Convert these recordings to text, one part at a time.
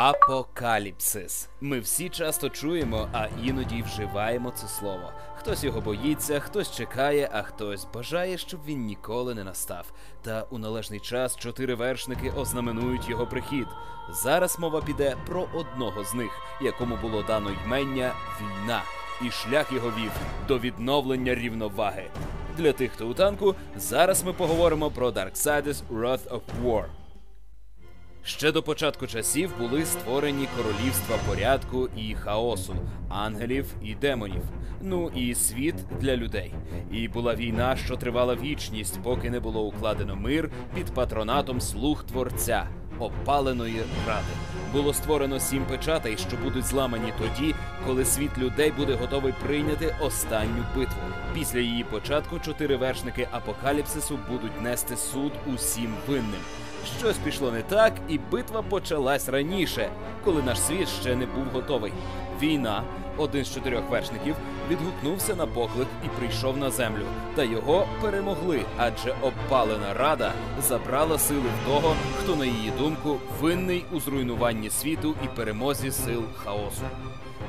Апокаліпсис. Ми всі часто чуємо, а іноді вживаємо це слово. Хтось його боїться, хтось чекає, а хтось бажає, щоб він ніколи не настав. Та у належний час чотири вершники ознаменують його прихід. Зараз мова піде про одного з них, якому було дано ймення війна, і шлях його вів до відновлення рівноваги. Для тих, хто у танку, зараз ми поговоримо про Darksiders Wrath of War. Ще до початку часів були створені королівства порядку і хаосу, ангелів і демонів. Ну і світ для людей. І була війна, що тривала вічність, поки не було укладено мир під патронатом слуг творця, опаленої ради. Було створено сім печатей, що будуть зламані тоді, коли світ людей буде готовий прийняти останню битву. Після її початку чотири вершники апокаліпсису будуть нести суд усім винним. Щось пішло не так, і битва почалась раніше, коли наш світ ще не був готовий. Війна, один з чотирьох вершників, відгукнувся на поклик і прийшов на землю. Та його перемогли, адже обпалена рада забрала сили в того, хто, на її думку, винний у зруйнуванні світу і перемозі сил хаосу.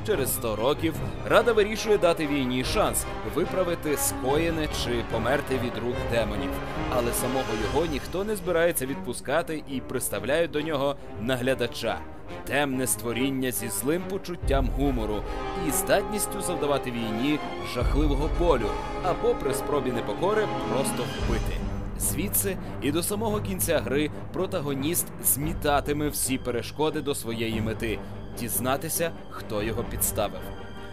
Через 100 років Рада вирішує дати війні шанс виправити скоєне чи померти від рук демонів. Але самого його ніхто не збирається відпускати і приставляють до нього наглядача. Темне створіння зі злим почуттям гумору і здатністю завдавати війні жахливого болю або при спробі непокори просто вбити. Звідси і до самого кінця гри протагоніст змітатиме всі перешкоди до своєї мети дізнатися, хто його підставив.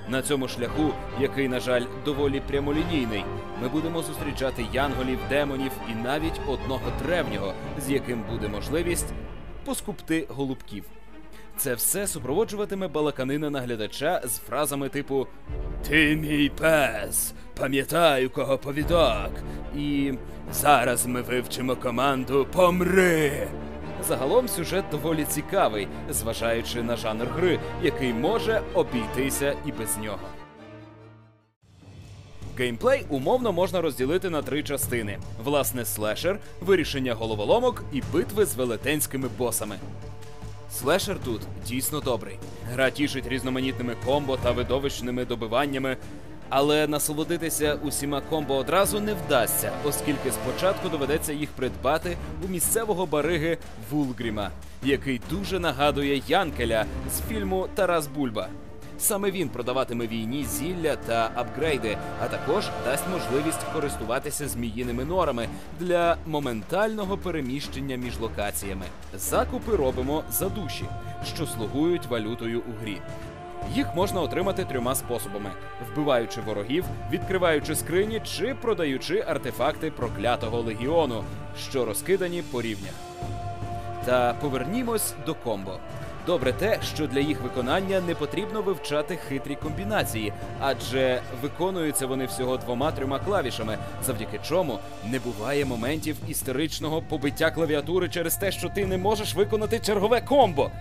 На цьому шляху, який, на жаль, доволі прямолінійний, ми будемо зустрічати янголів, демонів і навіть одного древнього, з яким буде можливість поскупти голубків. Це все супроводжуватиме балаканина наглядача з фразами типу Ти мій пес, пам'ятаю, кого повідок. І зараз ми вивчимо команду Помри. Загалом сюжет доволі цікавий, зважаючи на жанр гри, який може обійтися і без нього. Геймплей умовно можна розділити на три частини: власне, слешер, вирішення головоломок і битви з велетенськими босами. Слешер тут дійсно добрий. Гра тішить різноманітними комбо та видовищними добиваннями, але насолодитися усіма комбо одразу не вдасться, оскільки спочатку доведеться їх придбати у місцевого бариги Вулгріма, який дуже нагадує Янкеля з фільму Тарас Бульба. Саме він продаватиме війні зілля та апгрейди, а також дасть можливість користуватися зміїними норами для моментального переміщення між локаціями. Закупи робимо за душі, що слугують валютою у грі. Їх можна отримати трьома способами: вбиваючи ворогів, відкриваючи скрині чи продаючи артефакти проклятого легіону, що розкидані по рівнях. Та повернімось до комбо. Добре те, що для їх виконання не потрібно вивчати хитрі комбінації, адже виконуються вони всього двома-трьома клавішами, завдяки чому не буває моментів істеричного побиття клавіатури через те, що ти не можеш виконати чергове комбо.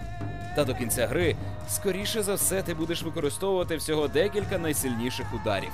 Та до кінця гри, скоріше за все, ти будеш використовувати всього декілька найсильніших ударів.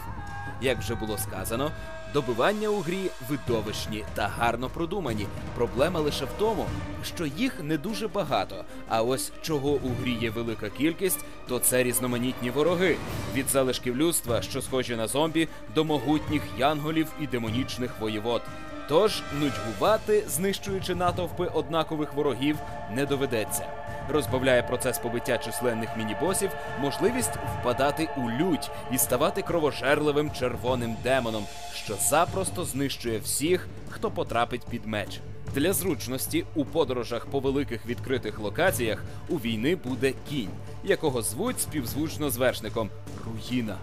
Як вже було сказано, добивання у грі видовищні та гарно продумані. Проблема лише в тому, що їх не дуже багато. А ось чого у грі є велика кількість, то це різноманітні вороги від залишків людства, що схожі на зомбі, до могутніх янголів і демонічних воєвод. Тож нудьгувати, знищуючи натовпи однакових ворогів, не доведеться. Розбавляє процес побиття численних міні-босів можливість впадати у лють і ставати кровожерливим червоним демоном, що запросто знищує всіх, хто потрапить під меч. Для зручності у подорожах по великих відкритих локаціях у війни буде кінь, якого звуть співзвучно з вершником Руїна.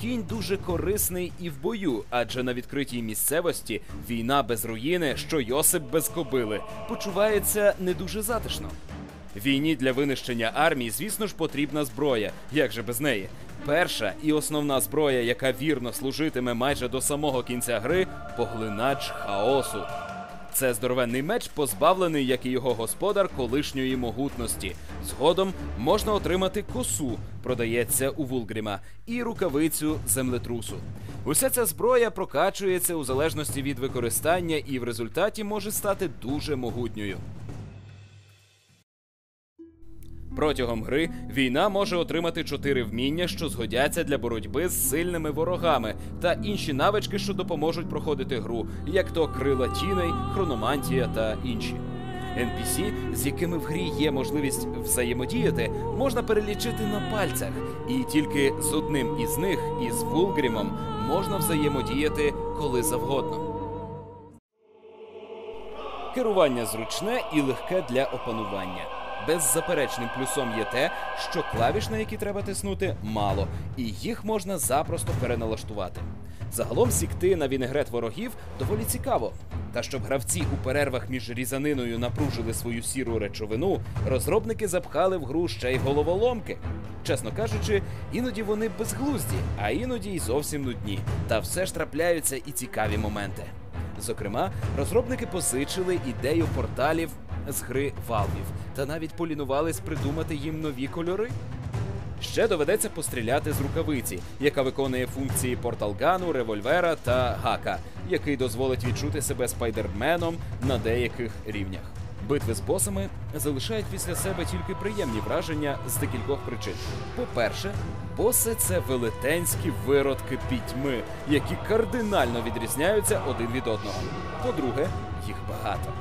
Кінь дуже корисний і в бою, адже на відкритій місцевості війна без руїни, що Йосип без кобили, почувається не дуже затишно. Війні для винищення армії, звісно ж, потрібна зброя. Як же без неї? Перша і основна зброя, яка вірно служитиме майже до самого кінця гри поглинач хаосу. Це здоровенний меч, позбавлений, як і його господар, колишньої могутності. Згодом можна отримати косу, продається у Вулгріма, і рукавицю землетрусу. Уся ця зброя прокачується у залежності від використання і в результаті може стати дуже могутньою. Протягом гри війна може отримати чотири вміння, що згодяться для боротьби з сильними ворогами, та інші навички, що допоможуть проходити гру, як то крила тіней, хрономантія та інші. NPC, з якими в грі є можливість взаємодіяти, можна перелічити на пальцях, і тільки з одним із них, із Вулгрімом, можна взаємодіяти коли завгодно. Керування зручне і легке для опанування. Беззаперечним плюсом є те, що клавіш, на які треба тиснути, мало, і їх можна запросто переналаштувати. Загалом сікти на вінегрет ворогів доволі цікаво. Та щоб гравці у перервах між різаниною напружили свою сіру речовину, розробники запхали в гру ще й головоломки. Чесно кажучи, іноді вони безглузді, а іноді й зовсім нудні. Та все ж трапляються і цікаві моменти. Зокрема, розробники позичили ідею порталів з гри Valve та навіть полінувались придумати їм нові кольори. Ще доведеться постріляти з рукавиці, яка виконує функції порталгану, револьвера та гака, який дозволить відчути себе спайдерменом на деяких рівнях. Битви з босами залишають після себе тільки приємні враження з декількох причин. По-перше, боси це велетенські виродки пітьми, які кардинально відрізняються один від одного. По-друге, їх багато.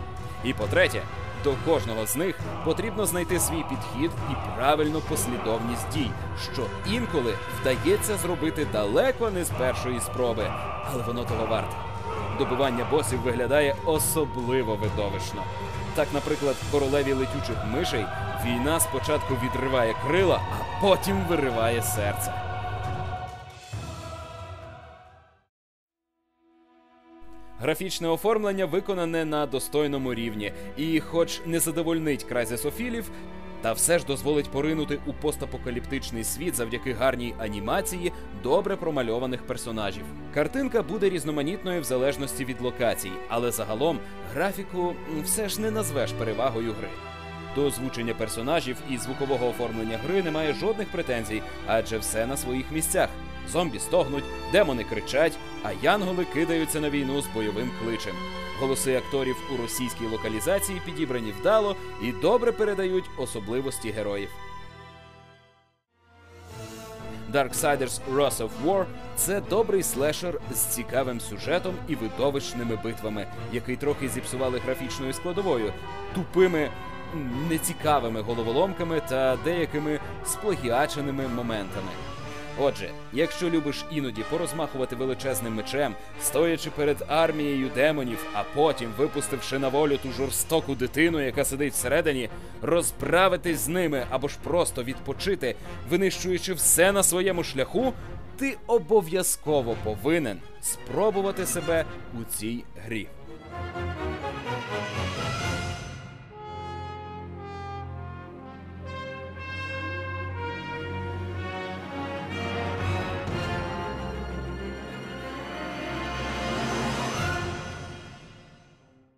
І по-третє, до кожного з них потрібно знайти свій підхід і правильну послідовність дій, що інколи вдається зробити далеко не з першої спроби, але воно того варте. Добивання босів виглядає особливо видовищно. Так, наприклад, королеві летючих мишей війна спочатку відриває крила, а потім вириває серце. Графічне оформлення виконане на достойному рівні, і, хоч не задовольнить крайзесофілів, та все ж дозволить поринути у постапокаліптичний світ завдяки гарній анімації добре промальованих персонажів. Картинка буде різноманітною в залежності від локацій, але загалом графіку все ж не назвеш перевагою гри. До озвучення персонажів і звукового оформлення гри немає жодних претензій, адже все на своїх місцях. Зомбі стогнуть, демони кричать, а янголи кидаються на війну з бойовим кличем. Голоси акторів у російській локалізації підібрані вдало і добре передають особливості героїв. Darksiders Wrath of War – це добрий слешер з цікавим сюжетом і видовищними битвами, який трохи зіпсували графічною складовою, тупими, нецікавими головоломками та деякими сплагіаченими моментами. Отже, якщо любиш іноді порозмахувати величезним мечем, стоячи перед армією демонів, а потім, випустивши на волю ту жорстоку дитину, яка сидить всередині, розправитись з ними або ж просто відпочити, винищуючи все на своєму шляху, ти обов'язково повинен спробувати себе у цій грі.